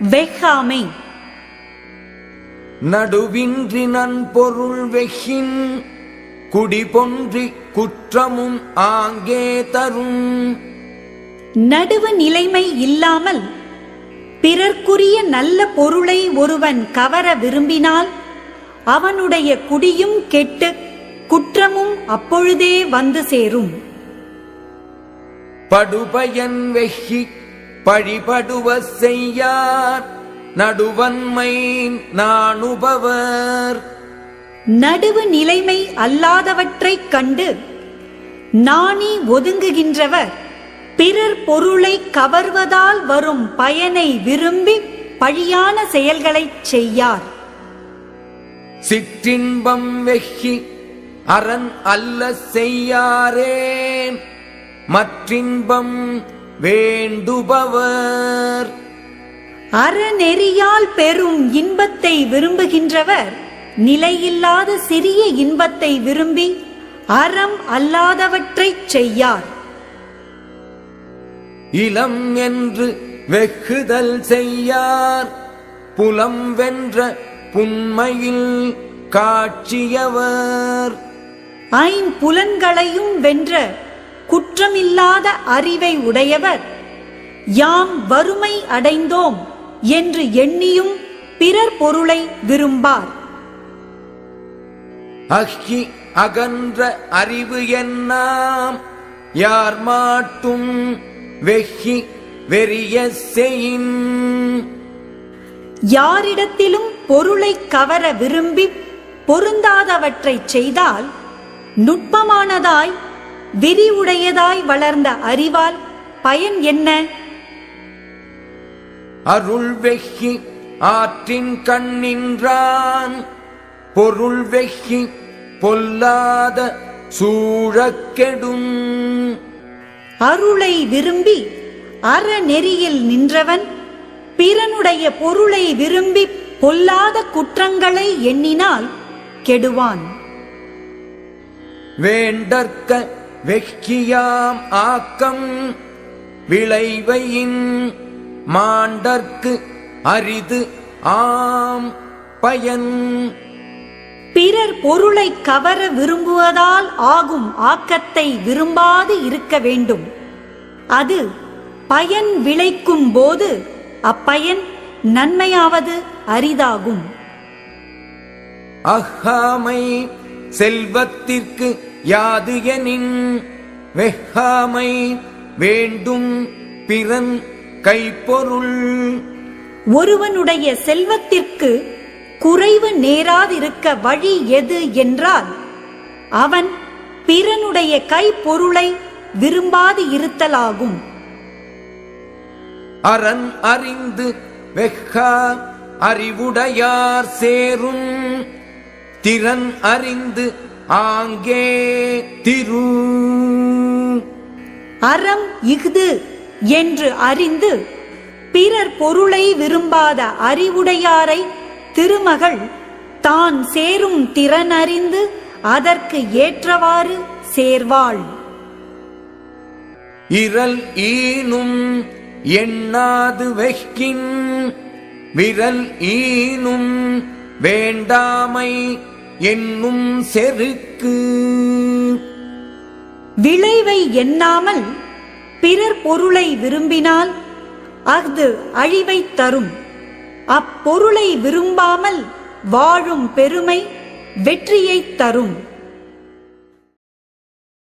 வெஹ்காமை நடுவின்றி நன்பொருள் வெகின் குடிபொன்றி குற்றமும் ஆங்கே தரும். நடுவு நிலைமை இல்லாமல் பிறர்க்குரிய நல்ல பொருளை ஒருவன் கவர விரும்பினால் அவனுடைய குடியும் கெட்டு குற்றமும் அப்பொழுதே வந்து சேரும். படுபயன் வெகி பழிபடுவ செய்யார். நடுவன்மை நாணுபவர். நடுவு நிலைமை அல்லாதவற்றைக் கண்டு நாணி ஒதுங்குகின்றவர். பிறர் பொருளை கவர்வதால் வரும் பயனை விரும்பி பழியான செயல்களைச் செய்யார். சிற்றின்பம் வெகி அரண் அல்ல செய்யாரேன். மற்றின்பம் வேண்டுபவர். அறநெறியால் பெறும் இன்பத்தை விரும்புகின்றவர் நிலையில்லாத சிறிய இன்பத்தை விரும்பி அறம் அல்லாதவற்றைச் செய்யார். இளம் என்று வெகுதல் செய்யார் புலம் வென்ற புன்மையில் காட்சியவர். ஐம்புலன்களையும் வென்ற குற்றமில்லாத அறிவை உடையவர். யாம் வறுமை அடைந்தோம் என்று எண்ணியும் பிறர் பொருளை விரும்பார். அஹ்கி அகன்ற அறிவு என்னாம்? யார் மாட்டும் வெஹி வெறிய செயின்? யாரிடத்திலும் பொருளை கவர விரும்பி பொருந்தாதவற்றைச் செய்தால் நுட்பமானதாய் விரிவுடையதாய் வளர்ந்த அறிவால் பயன் என்ன? அருள் வெஹி ஆற்றின் கண்ணின்றான் பொருள் வெஹி பொல்லாத சூழக்கெடும். அருளை விரும்பி அறநெறியில் நின்றவன் பிறனுடைய பொருளை விரும்பி பொல்லாத குற்றங்களை எண்ணினால் கெடுவான். வேண்டற்க வெக்கியாம் ஆக்கம் விளைவையின் மாண்டற்கு அரிது ஆம் பயன். பிறர் பொருளை கவர விரும்புவதால் ஆகும் ஆக்கத்தை விரும்பாது இருக்க வேண்டும். அது பயன் விளைக்கும் போது அப்பயன் நன்மையாவது அரிதாகும். அஹாமை செல்வத்திற்கு யாது எனின் வெஹாமை வேண்டும் பிறன் கைப்பொருள். ஒருவனுடைய செல்வத்திற்கு குறைவு நேராதிருக்க வழி எது என்றால் அவன் பிறனுடைய கைப்பொருளை விரும்பாது இருத்தலாகும். அரண் அறிந்து வெஹா அறிவுடையார் சேரும். திறன் அறிந்து ஆங்கே திரு. அறம் இஃது என்று அறிந்து பிறர் பொருளை விரும்பாத அறிவுடையாரை திருமகள் தான் சேரும் திறன் அறிந்து அதற்கு ஏற்றவாறு சேர்வாள். இரல் ஈனும் எண்ணாது வெஹ்கின் விரல் ஈனும் வேண்டாமை என்னும் செருக்கு. விளைவை எண்ணாமல் பிறர் பொருளை விரும்பினால் அஃது அழிவைத் தரும். அப்பொருளை விரும்பாமல் வாழும் பெருமை வெற்றியைத் தரும்.